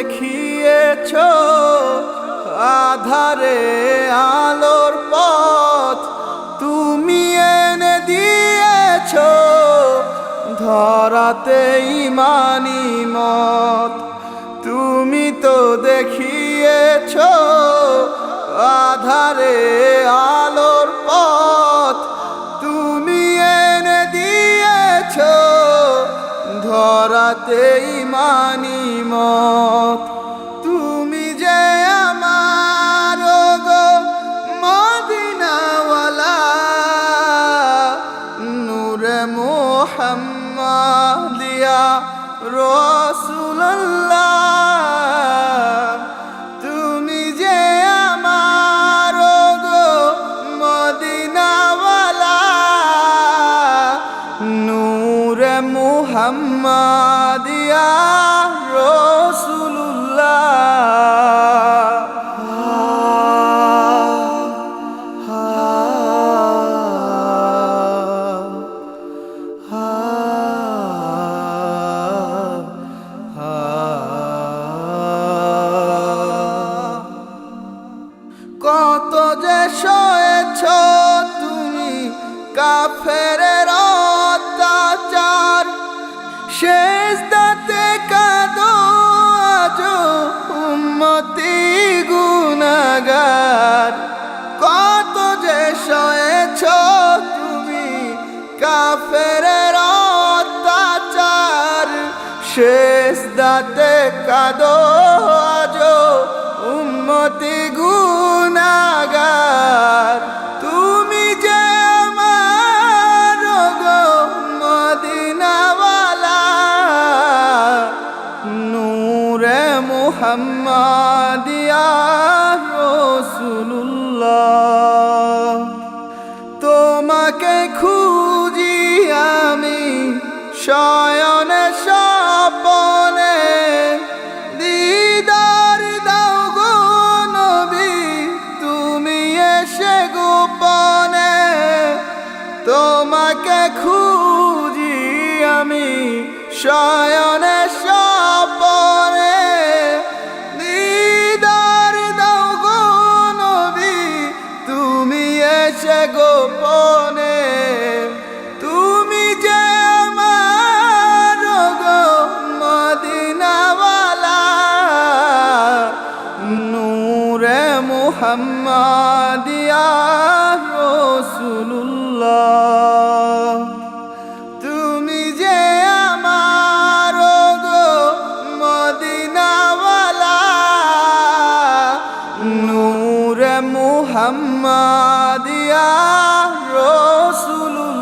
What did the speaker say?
দেখিয়েছ আধারে আলোর পথ, তুমি এনে দিয়েছ ধরাতে ইমানি মত। তুমি তো দেখিয়েছ আধারে আলোর ধরাতে ইমানি মত। তুমি যে আমার গো মদিনাওয়ালা। নূরে মোহাম্মদিয়া রসুল্লাহ নূরে মুহাম্মাদিয়া রসুল্লাহ কত যে সয়েছ তুমি কাফের শেষ দাতে কাদো আজ উন্মতি গুণাগার কত যে সয়েছ তুমি কাফের অত্যাচার শেষ নূরে মুহাম্মাদিয়া রসুল্লাহ তোমাকে খুঁজি আমি শয়নে স্বপনে। দিদার দাও গো নবী, তুমি এসে গোপনে। তোমাকে খুঁজি আমি শয়নে মুহাম্মাদিয়া রসুল্লাহ তুমি যে আমার গো মদিনাওয়ালা নূরে মুহাম্মাদিয়া রসুল্লাহ